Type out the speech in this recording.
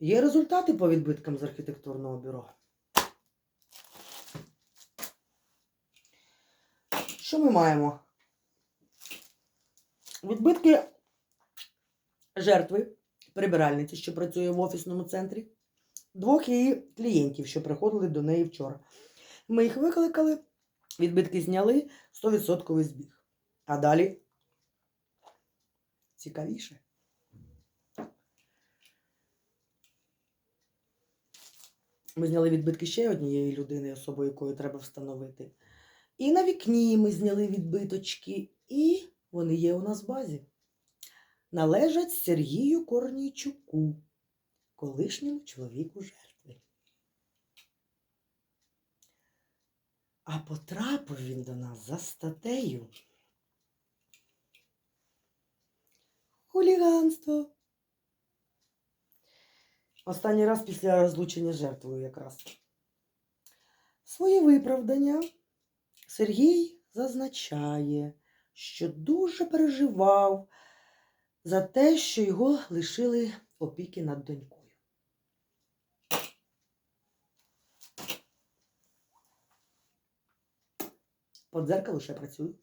Є результати по відбиткам з архітектурного бюро. Що ми маємо? Відбитки жертви, прибиральниці, що працює в офісному центрі, двох її клієнтів, що приходили до неї вчора. Ми їх викликали, відбитки зняли 100% збіг. А далі цікавіше. Ми зняли відбитки ще однієї людини, особу якою треба встановити. І на вікні ми зняли відбиточки, і вони є у нас в базі. Належать Сергію Корнійчуку, колишньому чоловіку жертви. А потрапив він до нас за статтею. Хуліганство. Останній раз після розлучення жертвою якраз. Свої виправдання Сергій зазначає, що дуже переживав за те, що його лишили опіки над донькою. По дзеркалу ще працюю.